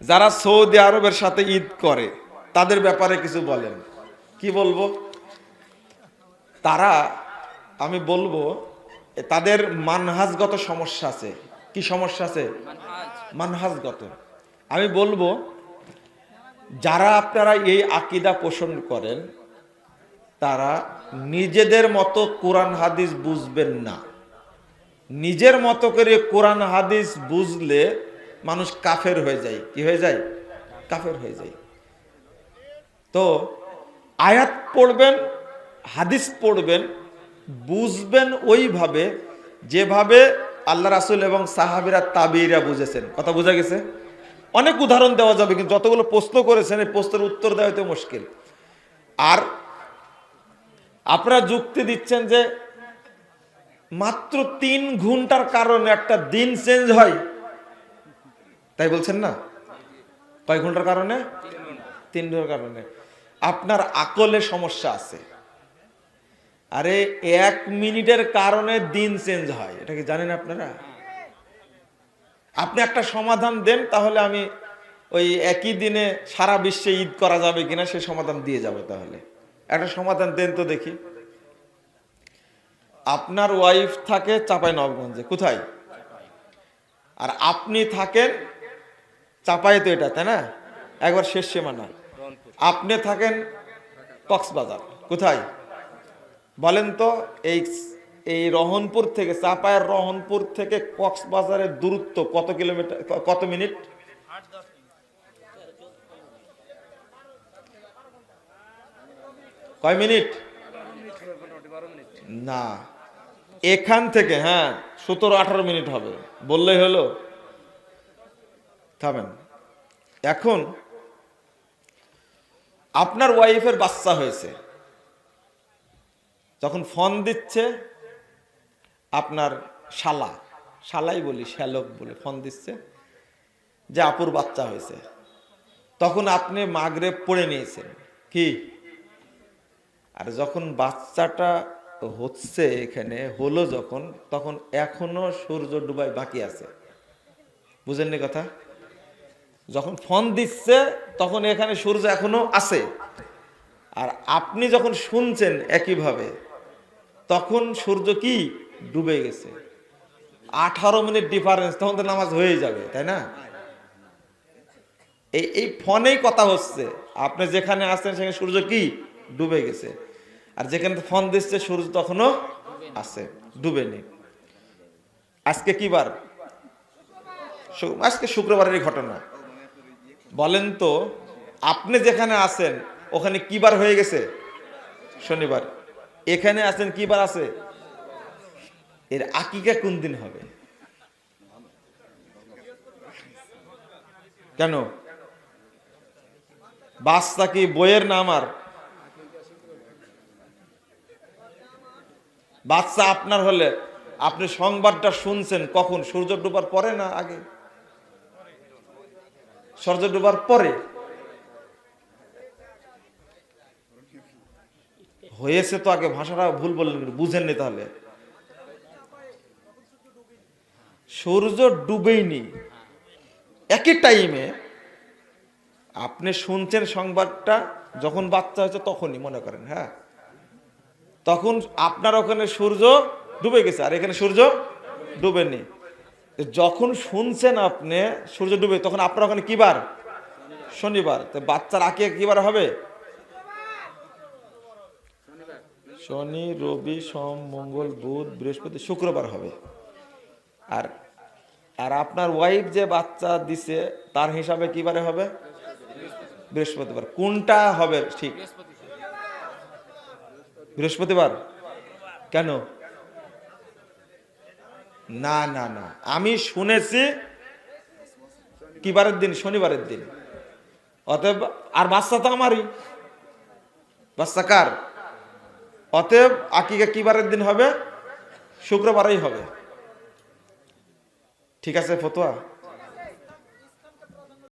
যারা সৌদি আরবের সাথে ঈদ করে, তাদের ব্যাপারে কিছু বলেন। কি বলব? তারা, আমি বলব তাদের মানহাজগত সমস্যা আছে। কি সমস্যা আছে? মানহাজগত। আমি বলব, যারা আপনারা এই আকিদা পোষণ করেন, তারা নিজেদের মতো কোরআন হাদিস বুঝবেন না। নিজের মতো করে কোরআন হাদিস বুঝলে মানুষ কাফের হয়ে যায়। কি হয়ে যায়? কাফের হয়ে যায়। তো আয়াত পড়বেন, হাদিস পড়বেন, বুঝবেন ওইভাবে যেভাবে আল্লাহ রাসুল এবং সাহাবিরা তাবিরা বুঝেছেন। কথা বোঝা গেছে? অনেক উদাহরণ দেওয়া যাবে, কিন্তু যতগুলো প্রশ্ন করেছেন, এই প্রশ্নের উত্তর দেওয়া হয়তো মুশকিল। আর আপনারা যুক্তি দিচ্ছেন যে মাত্র তিন ঘণ্টার কারণে একটা দিন চেঞ্জ হয়। তাই বলছেন না? কয় ঘণ্টার কারণে? তিন ঘণ্টার কারণে। আপনার আকলে সমস্যা আছে। আরে এক মিনিটের কারণে দিন চেঞ্জ হয়। এটা কি জানেন আপনারা? আপনি একটা সমাধান দেন, তাহলে আমি ওই একই দিনে সারা বিশ্বে ঈদ করা যাবে কিনা, সে সমাধান দিয়ে যাবে তাহলে। একটা সমাধান দেন তো দেখি। আপনার ওয়াইফ থাকে চাপাই নবগঞ্জে কোথায়? আর আপনি থাকেন চাপাই তো এটা তাই না? একবার শেষ সীমা সীমানা আপনি থাকেন কক্সবাজার। কোথায়? বলেন তো এই এই রহনপুর থেকে চাপায়ের রহনপুর থেকে কক্সবাজারের দূরত্ব কত কিলোমিটার কত মিনিট? কয় মিনিট? না। এখান থেকে হ্যাঁ সতেরো আঠারো মিনিট হবে। বললেই হলো। থামেন। এখন আপনার ওয়াইফের বাচ্চা হয়েছে। যখন ফোন দিচ্ছে, আপনার শালা, শালাই বলি, শ্যালক বলে ফোন দিচ্ছে যে, আপুর বাচ্চা হয়েছে। তখন আপনি মাগরে পড়ে নিয়েছেন। কি? আর যখন বাচ্চাটা হচ্ছে এখানে, হলো যখন, তখন এখনও সূর্য ডুবাই বাকি আছে। বুঝেননি কথা? যখন ফোন দিচ্ছে, তখন এখানে সূর্য এখনও আছে। আর আপনি যখন শুনছেন একইভাবে, তখন সূর্য কি? ডুবে গেছে। আঠারো মিনিট ডিফারেন্স তখন তো নামাজ হয়ে যাবে, তাই না? এই এই ফোনেই কথা হচ্ছে। আপনি যেখানে আসছেন সেখানে সূর্য কি? ডুবে গেছে। আর যেখানে ফোন দিচ্ছে, সূর্য তখনও আছে ডুবেনি আজকে কি বার? আজকে শুক্রবারের ঘটনা। বলেন তো, আপনি যেখানে আছেন, ওখানে কি বার হয়ে গেছে? শনিবার। এখানে আছেন, কি বার আছে? এর আকিকা কোন দিন হবে? কেন? বাচ্চা কি বইয়ের নাম আর বাচ্চা আপনার হলে, আপনি সংবাদটা শুনছেন কখন? সূর্য ডুবার পরে না আগে? সূর্য ডুবার পরে হয়েছে তো আগে ভাষাটা ভুল বললেন, বুঝেননি তাহলে। সূর্য ডুবেইনি। একই টাইমে আপনি শুনছেন সংবাদটা, যখন বাচ্চা হয়েছে তখনই, মনে করেন হ্যাঁ? তখন আপনার ওখানে সূর্য ডুবে গেছে, আর এখানে সূর্য ডুবেনি। যখন শুনছেন আপনি, সূর্য ডুবে, তখন আপনার ওখানে কি বার? শনিবার। তো বাচ্চার আঁকে কি বার হবে? শনি, রবি, সোম, মঙ্গল, বুধ, বৃহস্পতি, শুক্রবার হবে। আর আর আপনার ওয়াইফ যে বাচ্চা দিছে, তার হিসাবে কি বারে হবে? বৃহস্পতিবার। কোনটা হবে ঠিক? বৃহস্পতিবার। কেন? না না না। আমি শুনেছি কি বারের দিন, শনিবারের দিন। অতএব, আর বাচ্চা তো আমারই। বাচ্চা কার? অতএব, আকিকা কি বারের দিন হবে, শুক্রবারেই হবে। ঠিক আছে, ফতোয়া?